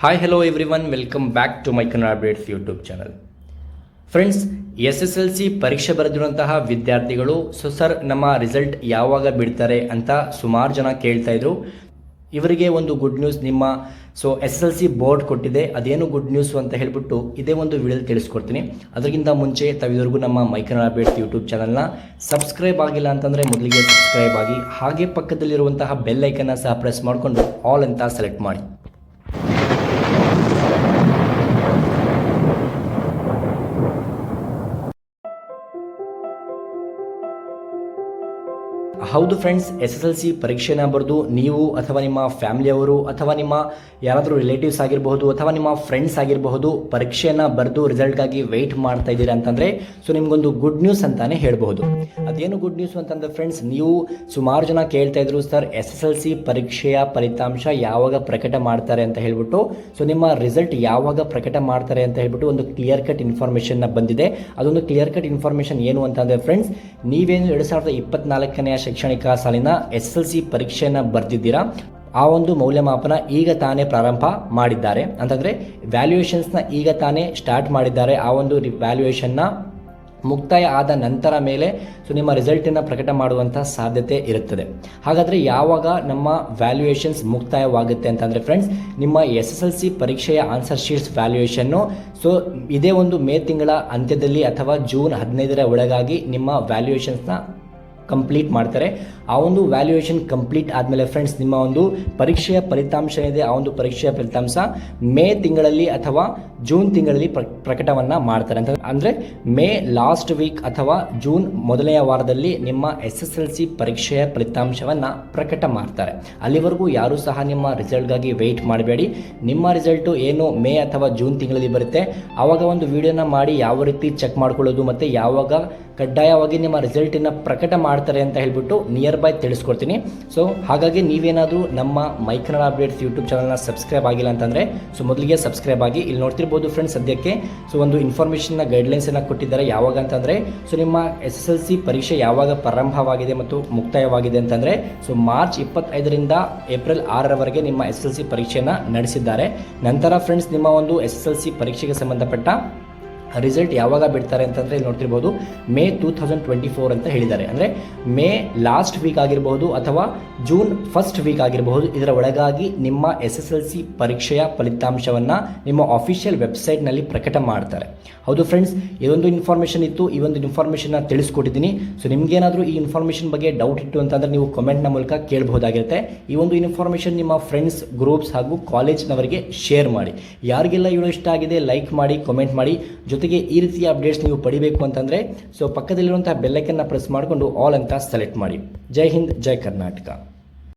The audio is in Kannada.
Hi hello everyone welcome back to my Kannada updates YouTube channel friends S S L C ಪರೀಕ್ಷೆ ಬರೆದಿರುವಂತಹ ವಿದ್ಯಾರ್ಥಿಗಳು ಸೊ ಸರ್ ನಮ್ಮ ರಿಸಲ್ಟ್ ಯಾವಾಗ ಬಿಡ್ತಾರೆ? ಅಂತ ಸುಮಾರು ಜನ ಕೇಳ್ತಾ ಇದ್ರು. ಇವರಿಗೆ ಒಂದು ಗುಡ್ ನ್ಯೂಸ್ ನಿಮ್ಮ so S S L C board ಕೊಟ್ಟಿದೆ. ಅದೇನು ಗುಡ್ ನ್ಯೂಸ್ ಅಂತ ಹೇಳ್ಬಿಟ್ಟು ಇದೇ ಒಂದು ವಿಡಿಯೋದಲ್ಲಿ ತಿಳಿಸ್ಕೊಡ್ತೀನಿ. ಅದಕ್ಕಿಂತ ಮುಂಚೆ ತಾವಿದವರೆಗೂ ನಮ್ಮ ಮೈ ಕನ್ನಡ ಅಪ್ಡೇಟ್ಸ್ ಯೂಟ್ಯೂಬ್ ಚಾನಲ್ನ ಸಬ್ಸ್ಕ್ರೈಬ್ ಆಗಿಲ್ಲ ಅಂತಂದರೆ ಮೊದಲಿಗೆ ಸಬ್ಸ್ಕ್ರೈಬ್ ಆಗಿ, ಹಾಗೆ ಪಕ್ಕದಲ್ಲಿರುವಂತಹ ಬೆಲ್ ಐಕನ್ನ ಸಹ ಪ್ರೆಸ್ ಮಾಡಿಕೊಂಡು ಆಲ್ ಅಂತ ಸೆಲೆಕ್ಟ್ ಮಾಡಿ. ಹೌದು friends S S L C ಪರೀಕ್ಷೆನ ಬರೆದು ನೀವು ಅಥವಾ ನಿಮ್ಮ ಫ್ಯಾಮಿಲಿಯವರು ಅಥವಾ ನಿಮ್ಮ ಯಾರಾದರೂ ರಿಲೇಟಿವ್ಸ್ ಆಗಿರಬಹುದು ಅಥವಾ ನಿಮ್ಮ ಫ್ರೆಂಡ್ಸ್ ಆಗಿರಬಹುದು ಪರೀಕ್ಷೆಯನ್ನು ಬರೆದು ರಿಸಲ್ಟ್ಗಾಗಿ ವೆಯ್ಟ್ ಮಾಡ್ತಾ ಇದ್ದೀರಾ ಅಂತಂದರೆ ಸೊ ನಿಮಗೊಂದು ಗುಡ್ ನ್ಯೂಸ್ ಅಂತಾನೆ ಹೇಳಬಹುದು. ಅದೇನು ಗುಡ್ ನ್ಯೂಸ್ ಅಂತಂದ್ರೆ ಫ್ರೆಂಡ್ಸ್ ನೀವು ಸುಮಾರು ಜನ ಕೇಳ್ತಾ ಇದ್ರು sir S S L C ಪರೀಕ್ಷೆಯ ಫಲಿತಾಂಶ ಯಾವಾಗ ಪ್ರಕಟ ಮಾಡ್ತಾರೆ ಅಂತ ಹೇಳ್ಬಿಟ್ಟು ಸೊ ನಿಮ್ಮ ರಿಸಲ್ಟ್ ಯಾವಾಗ ಪ್ರಕಟ ಮಾಡ್ತಾರೆ ಅಂತ ಹೇಳ್ಬಿಟ್ಟು ಒಂದು ಕ್ಲಿಯರ್ ಕಟ್ ಇನ್ಫಾರ್ಮೇಷನ್ನ ಬಂದಿದೆ. ಅದೊಂದು ಕ್ಲಿಯರ್ ಕಟ್ ಇನ್ಫಾರ್ಮೇಷನ್ ಏನು ಅಂತಂದರೆ ಫ್ರೆಂಡ್ಸ್ ನೀವೇನು ಎರಡು ಸಾವಿರದ ಇಪ್ಪತ್ನಾಲ್ಕನೆಯ ಶೈಕ್ಷಣಿಕ ಸಾಲಿನ ಎಸ್ ಎಲ್ ಸಿ ಪರೀಕ್ಷೆಯನ್ನು ಬರೆದಿದ್ದೀರಾ? ಆ ಒಂದು ಮೌಲ್ಯಮಾಪನ ಈಗ ತಾನೇ ಪ್ರಾರಂಭ ಮಾಡಿದ್ದಾರೆ. ಅಂತಂದರೆ ವ್ಯಾಲ್ಯೂಯೇಷನ್ಸ್ನ ಈಗ ತಾನೇ ಸ್ಟಾರ್ಟ್ ಮಾಡಿದ್ದಾರೆ. ಆ ಒಂದು ವ್ಯಾಲ್ಯೂಯೇಷನ್ನ ಮುಕ್ತಾಯ ಆದ ನಂತರ ಮೇಲೆ ಸೊ ನಿಮ್ಮ ರಿಸಲ್ಟನ್ನು ಪ್ರಕಟ ಮಾಡುವಂಥ ಸಾಧ್ಯತೆ ಇರುತ್ತದೆ. ಹಾಗಾದರೆ ಯಾವಾಗ ನಮ್ಮ ವ್ಯಾಲ್ಯೂಯೇಷನ್ಸ್ ಮುಕ್ತಾಯವಾಗುತ್ತೆ ಅಂತಂದರೆ ಫ್ರೆಂಡ್ಸ್ ನಿಮ್ಮ ಎಸ್ ಎಸ್ ಎಲ್ ಸಿ ಪರೀಕ್ಷೆಯ ಆನ್ಸರ್ ಶೀಟ್ಸ್ ವ್ಯಾಲ್ಯೂಯೇಷನ್ನು ಸೊ ಇದೇ ಒಂದು ಮೇ ತಿಂಗಳ ಅಂತ್ಯದಲ್ಲಿ ಅಥವಾ ಜೂನ್ ಹದಿನೈದರ ಒಳಗಾಗಿ ನಿಮ್ಮ ವ್ಯಾಲ್ಯೂಯೇಷನ್ಸ್ನ ಕಂಪ್ಲೀಟ್ ಮಾಡ್ತಾರೆ. ಆ ಒಂದು ವ್ಯಾಲ್ಯೂಯೇಷನ್ ಕಂಪ್ಲೀಟ್ ಆದಮೇಲೆ ಫ್ರೆಂಡ್ಸ್ ನಿಮ್ಮ ಒಂದು ಪರೀಕ್ಷೆಯ ಫಲಿತಾಂಶ ಏನಿದೆ, ಆ ಒಂದು ಪರೀಕ್ಷೆಯ ಫಲಿತಾಂಶ ಮೇ ತಿಂಗಳಲ್ಲಿ ಅಥವಾ ಜೂನ್ ತಿಂಗಳಲ್ಲಿ ಪ್ರ, ಪ್ರಕಟವನ್ನು ಮಾಡ್ತಾರೆ. ಅಂತ ಅಂದರೆ ಮೇ ಲಾಸ್ಟ್ ವೀಕ್ ಅಥವಾ ಜೂನ್ ಮೊದಲನೆಯ ವಾರದಲ್ಲಿ ನಿಮ್ಮ ಎಸ್ ಎಸ್ ಎಲ್ ಸಿ ಪರೀಕ್ಷೆಯ ಫಲಿತಾಂಶವನ್ನು ಪ್ರಕಟ ಮಾಡ್ತಾರೆ. ಅಲ್ಲಿವರೆಗೂ ಯಾರೂ ಸಹ ನಿಮ್ಮ ರಿಸಲ್ಟ್ಗಾಗಿ ವೆಯ್ಟ್ ಮಾಡಬೇಡಿ. ನಿಮ್ಮ ರಿಸಲ್ಟು ಏನು ಮೇ ಅಥವಾ ಜೂನ್ ತಿಂಗಳಲ್ಲಿ ಬರುತ್ತೆ. ಆವಾಗ ಒಂದು ವಿಡಿಯೋನ ಮಾಡಿ ಯಾವ ರೀತಿ ಚೆಕ್ ಮಾಡ್ಕೊಳ್ಳೋದು ಮತ್ತು ಯಾವಾಗ ಕಡ್ಡಾಯವಾಗಿ ನಿಮ್ಮ ರಿಸಲ್ಟನ್ನು ಪ್ರಕಟ ಮಾಡ್ತಾರೆ ಅಂತ ಹೇಳ್ಬಿಟ್ಟು ನಿಯರ್ ಬೈ ತಿಳಿಸ್ಕೊಡ್ತೀನಿ. ಸೊ ಹಾಗಾಗಿ ನೀವೇನಾದರೂ ನಮ್ಮ ಮೈ ಕನ್ನಡ ಅಪ್ಡೇಟ್ಸ್ ಯೂಟ್ಯೂಬ್ ಚಾನಲ್ನ ಸಬ್ಸ್ಕ್ರೈಬ್ ಆಗಿಲ್ಲ ಅಂತಂದರೆ ಸೊ ಮೊದಲಿಗೆ ಸಬ್ಸ್ಕ್ರೈಬ್ ಆಗಿ ಇಲ್ಲಿ ನೋಡ್ತಿರ್ಬೋದು ಫ್ರೆಂಡ್ಸ್ ಸದ್ಯಕ್ಕೆ. ಸೊ ಒಂದು ಇನ್ಫಾರ್ಮೇಷನ್ನ ಗೈಡ್ಲೈನ್ಸನ್ನು ಕೊಟ್ಟಿದ್ದಾರೆ ಯಾವಾಗ ಅಂತಂದರೆ ಸೊ ನಿಮ್ಮ ಎಸ್ ಎಸ್ ಎಲ್ ಸಿ ಪರೀಕ್ಷೆ ಯಾವಾಗ ಪ್ರಾರಂಭವಾಗಿದೆ ಮತ್ತು ಮುಕ್ತಾಯವಾಗಿದೆ ಅಂತಂದರೆ ಸೊ ಮಾರ್ಚ್ ಇಪ್ಪತ್ತೈದರಿಂದ ಏಪ್ರಿಲ್ ಆರರವರೆಗೆ ನಿಮ್ಮ ಎಸ್ ಎಲ್ ಸಿ ಪರೀಕ್ಷೆಯನ್ನು ನಡೆಸಿದ್ದಾರೆ. ನಂತರ ಫ್ರೆಂಡ್ಸ್ ನಿಮ್ಮ ಒಂದು ಎಸ್ ಎಸ್ ಎಲ್ ಸಿ ಪರೀಕ್ಷೆಗೆ ಸಂಬಂಧಪಟ್ಟ ರಿಸಲ್ಟ್ ಯಾವಾಗ ಬಿಡ್ತಾರೆ ಅಂತಂದರೆ ಇಲ್ಲಿ ನೋಡ್ತಿರ್ಬೋದು May two thousand twenty four ಅಂತ ಹೇಳಿದ್ದಾರೆ. ಅಂದರೆ ಮೇ ಲಾಸ್ಟ್ ವೀಕ್ ಆಗಿರಬಹುದು ಅಥವಾ ಜೂನ್ ಫಸ್ಟ್ ವೀಕ್ ಆಗಿರಬಹುದು, ಇದರ ಒಳಗಾಗಿ ನಿಮ್ಮ ಎಸ್ ಎಸ್ ಎಲ್ ಸಿ ಪರೀಕ್ಷೆಯ ಫಲಿತಾಂಶವನ್ನು ನಿಮ್ಮ ಅಫಿಷಿಯಲ್ ವೆಬ್ಸೈಟ್ನಲ್ಲಿ ಪ್ರಕಟ ಮಾಡ್ತಾರೆ. ಹೌದು ಫ್ರೆಂಡ್ಸ್ ಇದೊಂದು ಇನ್ಫಾರ್ಮೇಷನ್ ಇತ್ತು, ಈ ಒಂದು ಇನ್ಫಾರ್ಮೇಷನ್ನ ತಿಳಿಸ್ಕೊಟ್ಟಿದ್ದೀನಿ. ಸೊ ನಿಮಗೇನಾದರೂ ಈ ಇನ್ಫಾರ್ಮೇಷನ್ ಬಗ್ಗೆ ಡೌಟ್ ಇತ್ತು ಅಂತಂದರೆ ನೀವು ಕಮೆಂಟ್ನ ಮೂಲಕ ಕೇಳಬಹುದಾಗಿರುತ್ತೆ. ಈ ಒಂದು ಇನ್ಫಾರ್ಮೇಷನ್ ನಿಮ್ಮ ಫ್ರೆಂಡ್ಸ್ ಗ್ರೂಪ್ಸ್ ಹಾಗೂ ಕಾಲೇಜ್ನವರಿಗೆ ಶೇರ್ ಮಾಡಿ. ಯಾರಿಗೆಲ್ಲ ಇವಳು ಇಷ್ಟ ಆಗಿದೆ ಲೈಕ್ ಮಾಡಿ ಕಮೆಂಟ್ ಮಾಡಿ. ಜೊತೆಗೆ ಈ ರೀತಿಯ ಅಪ್ಡೇಟ್ಸ್ ನೀವು ಪಡಿಬೇಕು ಅಂತಂದರೆ ಸೊ ಪಕ್ಕದಲ್ಲಿರುವಂತಹ ಬೆಲ್ಲೈಕನ್ನ ಪ್ರೆಸ್ ಮಾಡಿಕೊಂಡು ಆಲ್ ಅಂತ ಸೆಲೆಕ್ಟ್ ಮಾಡಿ. ಜೈ ಹಿಂದ್, ಜೈ ಕರ್ನಾಟಕ.